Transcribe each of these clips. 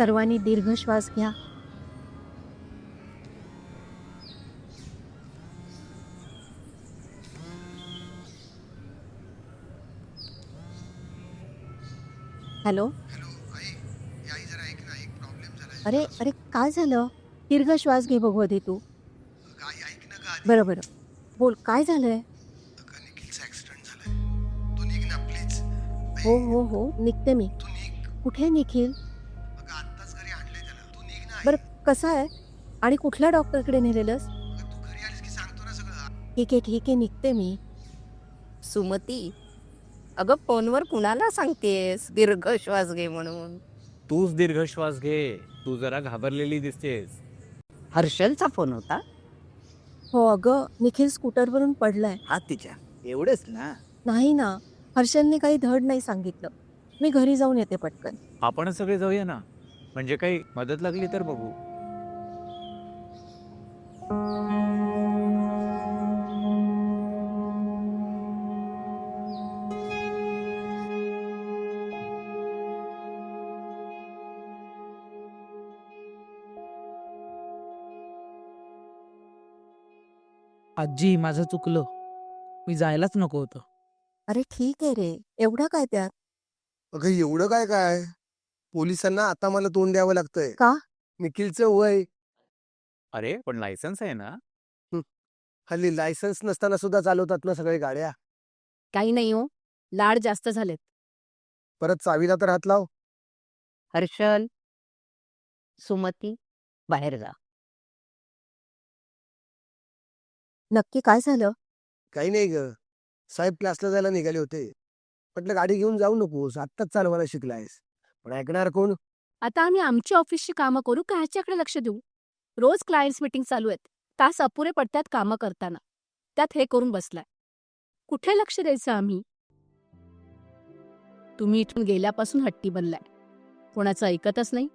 सर्वांनी दीर्घ श्वास घ्या. हॅलो? अरे अरे काय झालं? दीर्घ श्वास घे बघू तू. बरं बरं बोल काय झालंय? हो हो हो निघते मी. कुठे निखिल? कसं आहे? आणि कुठल्या डॉक्टरकडे नेलेलंस? ठीक आहे ठीक आहे निघते मी. सुमती अगं फोनवर कुणाला सांगतेस? दीर्घ श्वास घे म्हणून. तूच दीर्घ श्वास घे. तू जरा घाबरलेली दिसतेस. हर्षलचा फोन होता? हो अगं निखिल स्कूटरवरून पडलाय. हा तिच्या. एवढंच ना? नाही ना. हर्षलने काही धड नाही सांगितलं. मी घरी जाऊन येते पटकन. आपण सगळे जाऊया ना. म्हणजे काही मदत लागली तर बघू. आजी माझं चुकलं. मी जायलाच नको होतं. अरे ठीक आहे रे. एवढं काय त्यात? अगं एवढं काय काय? पोलिसांना आता मला तोंड द्यावं लागतंय. का? निखिलचं वय अरे पण लायसन्स आहे ना? हल्ली लायसन्स नसताना सुद्धा चालवतात ना सगळे गाड्या. काही नाही हो. लाड जास्त झालेत. परत चावीला तर हात लाव. हर्षल. सुमती बाहेर जा. नक्की काय झालं? काही नाही ग. साहेब क्लासला जायला निघाले होते. म्हटलं गाडी घेऊन जाऊ नकोस. आत्ताच चालवायला शिकलायस. पण ऐकणार कोण? आता आम्ही आमची ऑफिसची कामं करू का ह्याच्याकडे लक्ष देऊ? रोज क्लायंट्स मीटिंग चालू आहेत. तास अपुरे पडतात कामं करताना. त्यात हे करून बसलाय. कुठे लक्ष द्यायचं आम्ही? तुम्ही इथून गेल्यापासून हट्टी बनलाय. कोणाचं ऐकतच नाही.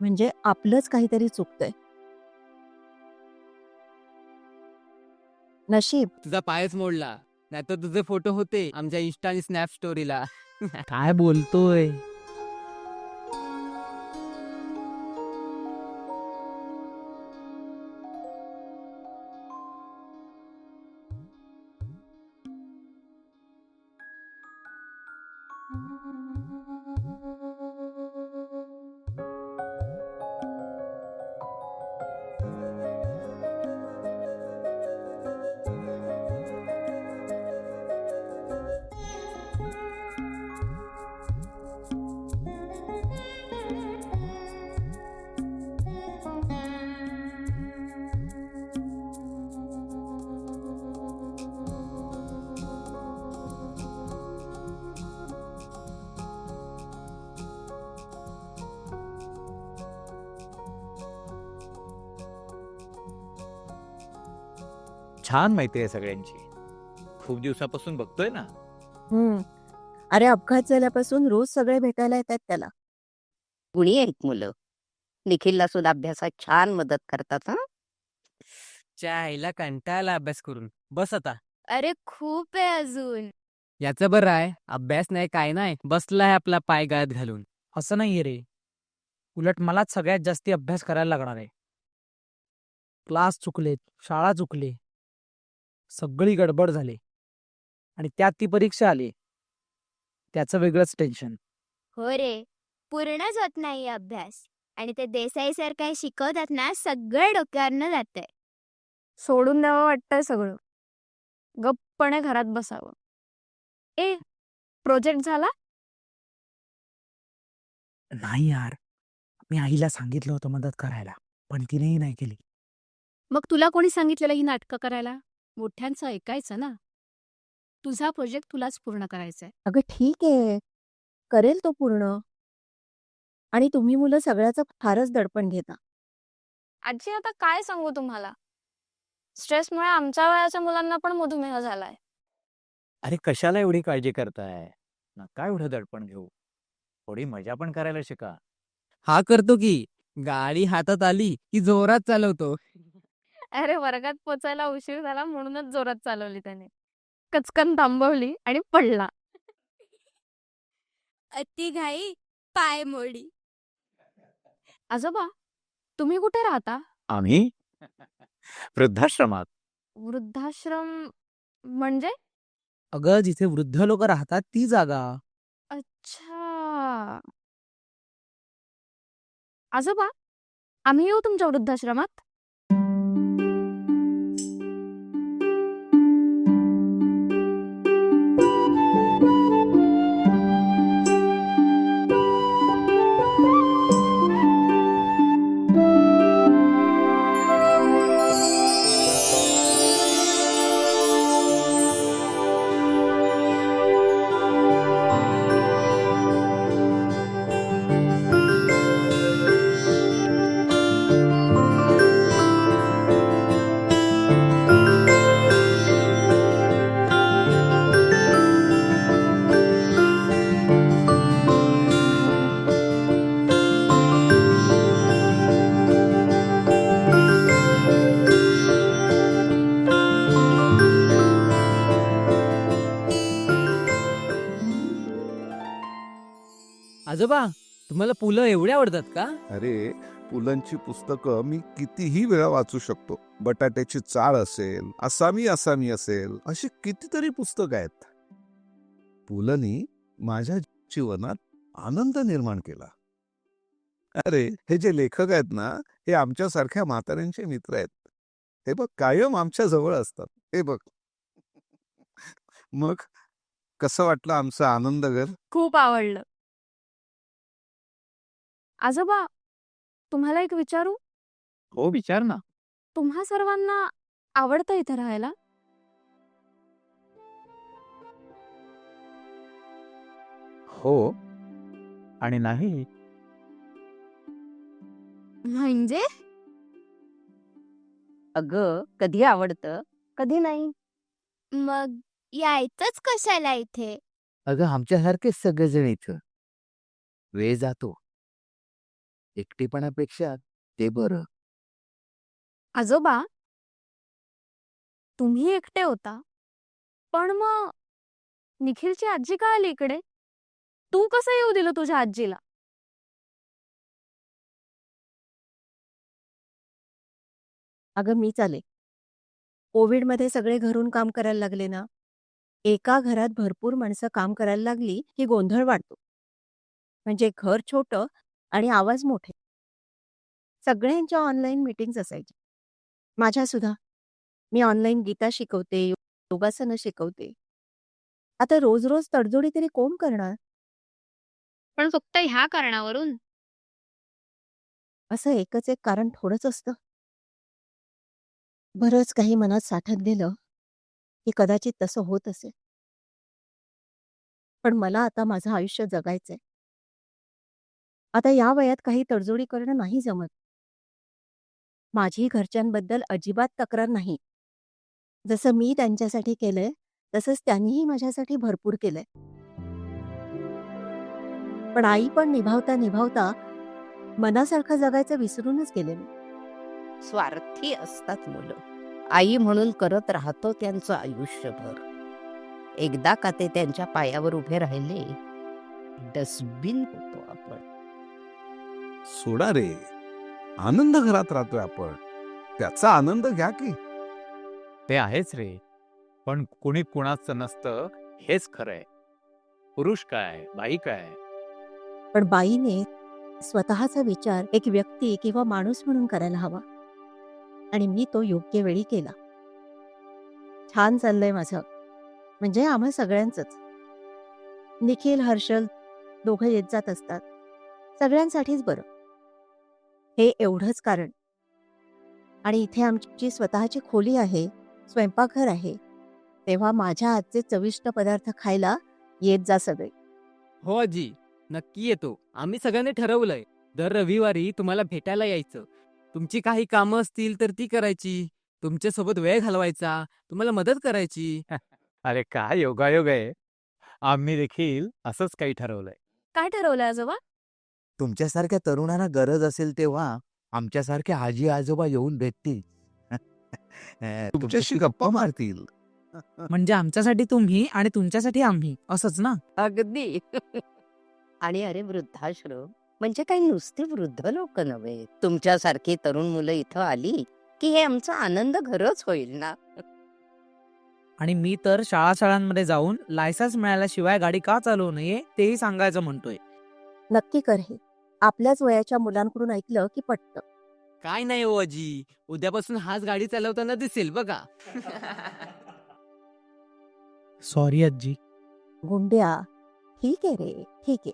म्हणजे आपलंच काहीतरी चुकतंय. नशीब. तुझा पायच मोडला. नाहीतर तुझे फोटो होते आमच्या इन्स्टा आणि स्नॅप स्टोरीला काय बोलतोय? छान माहिती आहे सगळ्यांची. खूप दिवसापासून बघतोय ना. हम्म. अरे अपघात झाल्यापासून रोज सगळे भेटायला येतात त्याला. गुणी आहेत मुलं. निखिलला सुद्धा अभ्यासात छान मदत करतात हं? च्या आईला कंटाळला अभ्यास करून. बस आता. अरे खूप आहे अजून. याचं बरं आहे अभ्यास नाही काय नाही बसलाय आपला पाय गळ्यात घालून. असं नाहीये रे. उलट मलाच सगळ्यात जास्ती अभ्यास करायला लागणार आहे. क्लास चुकलेत शाळा चुकले. सगळी गडबड झाली. आणि त्यात ती परीक्षा आली. त्याचं वेगळंच टेन्शन हो रे. पूर्णच होत नाही अभ्यास. आणि ते देसाई सर काय शिकवतात ना सगळं डोक्यावरनं जातंय. सोडून द्यावं वाटतंय सगळं. गप्पणे घरात बसावं. ए प्रोजेक्ट झाला? नाही यार. मी आईला सांगितलं होतं मदत करायला पण तिनेही नाही केली. मग तुला कोणी सांगितलेलं ही नाटकं करायला? मोठ्यांचं ऐकायचं ना. तुझा प्रोजेक्ट तुलाच पूर्ण करायचा आहे अगं ठीक आहे. करेल तो पूर्ण. आणि तुम्ही मुलं सगळ्याचं फारच दडपण घेता. आजी आता काय सांगू तुम्हाला? स्ट्रेसमुळे आमच्या वयाच्या मुलांना पण मधुमेह झालाय. अरे कशाला एवढी काळजी करताय? नका एवढं दडपण घेऊ. थोडी मजा पण करायला शिका. हा करतो की. गाडी हातात आली की जोरात चालवतो. अरे वर्गात पोचायला उशीर झाला म्हणूनच जोरात चालवली त्याने. कचकन थांबवली आणि पडला. अति घाई पाय मोडी आजोबा तुम्ही कुठे राहता? आम्ही वृद्धाश्रमात. वृद्धाश्रम म्हणजे? अगं जिथे वृद्ध लोक राहतात ती जागा. अच्छा. आजोबा आम्ही येऊ तुमच्या वृद्धाश्रमात? आजोबा तुम्हाला पुलं एवढी आवडतात का? अरे पुलंची पुस्तकं मी कितीही वेळा वाचू शकतो. बटाट्याची चाळ असेल असामी असामी असेल अशी कितीतरी पुस्तकं आहेत. पुलंनी माझ्या जीवनात आनंद निर्माण केला. अरे हे जे लेखक आहेत ना हे आमच्यासारख्या म्हाताऱ्यांचे मित्र आहेत. हे बघ कायम आमच्या जवळ असतात. हे बघ. मग कसं वाटलं आमचं आनंद घर? खूप आवडलं. आजोबा तुम्हाला एक विचारू? हो विचार ना. तुम्हा सर्वांना आवडतं इथे राहायला? हो. आणि नाही. म्हणजे? अगं कधी आवडतं कधी नाही. मग यायचंच कशाला इथे? अगं आमच्यासारखेच सगळेजण इथं. वेळ जातो. एकटेपणापेक्षा ते बरं. आजोबा तुम्ही एकटे होता पण मग निखिलची आजी का आली इकडे? तू कसं येऊ दिलं तुझ्या आजीला? अगं मी चाले कोविडमध्ये सगळे घरून काम करायला लागले ना? एका घरात भरपूर माणसं काम करायला लागली की गोंधळ वाढतो. म्हणजे घर छोटं आणि आवाज मोठे. सगळ्यांच्या ऑनलाईन मीटिंग्स असायच्या. माझ्या सुद्धा मी ऑनलाईन गीता शिकवते योगासनं शिकवते. आता रोज रोज तडजोडी तरी कोण करणार? पण फक्त ह्या कारणावरून. असं एकच एक कारण थोडंच असतं. बरंच काही मनात साठत गेलं की कदाचित तसं होत असेल. पण मला आता माझं आयुष्य जगायचंय. आता या वयात काही तडजोडी करणं नाही जमत. माझी घरच्यांबद्दल अजिबात तक्रार नाही. जसं मी त्यांच्यासाठी केलंय तसंच त्यांनीही माझ्यासाठी भरपूर केलंय. पण आई पण निभावता निभावता मनासारखं जगायचं विसरूनच गेले मी. स्वार्थी असतात मुलं. आई म्हणून करत राहतो त्यांचं आयुष्यभर. एकदा का ते त्यांच्या पायावर उभे राहिले डस्टबिन सोडा रे. आनंद घरात राहतोय आपण. त्याचा आनंद घ्या की. ते आहेच रे. पण कुणी कुणाचं नसतं हेच खरंय. पुरुष काय बाई काय? पण बाईने स्वतःचा विचार एक व्यक्ती किंवा माणूस म्हणून करायला हवा. आणि मी तो योग्य वेळी केला. छान चाललंय माझं. म्हणजे आम्हा सगळ्यांचंच. निखिल हर्षल दोघं येत जात असतात. सगळ्यांसाठीच बरं. हे एवढंच कारण. आणि इथे आमची स्वतःची खोली आहे स्वयंपाकघर आहे. तेव्हा माझ्या हातचे चविष्ट पदार्थ खायला येत जा सगळे. हो आजी नक्की येतो. आम्ही सगळ्यांनी ठरवलंय. दर रविवारी तुम्हाला भेटायला यायचं. तुमची काही कामं असतील तर ती करायची. तुमच्यासोबत वेळ घालवायचा. तुम्हाला मदत करायची. अरे काय योगायोग आहे. आम्ही देखील असंच काही ठरवलंय. काय ठरवलंय आजोबा? तुमच्यासारख्या तरुणांना गरज असेल तेव्हा आमच्यासारखे आजी आजोबा येऊन भेटतील. तुमच्याशी गप्पा मारतील. म्हणजे आमच्यासाठी तुम्ही आणि तुमच्यासाठी आम्ही असंच ना? अगदी. आणि अरे वृद्धाश्रम म्हणजे काही नुसती वृद्ध लोक नव्हे. तुमच्यासारखी तरुण मुलं इथं आली की हे आमचा आनंद घरच होईल ना? आणि मी तर शाळा शाळांमध्ये जाऊन लायसन्स मिळाल्याशिवाय गाडी का चालवू नये तेही सांगायचं म्हणतोय. नक्की कर हे. आपल्याच वयाच्या मुलांकडून ऐकलं की पटतं. काय नाही हो आजी. उद्यापासून हाच गाडी चालवताना दिसेल बघा. सॉरी आजी. गुंड्या ठीक आहे रे ठीक आहे.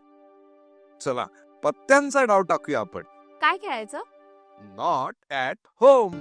चला पत्त्यांचा डाव टाकूया आपण. काय खेळायचं? Not at home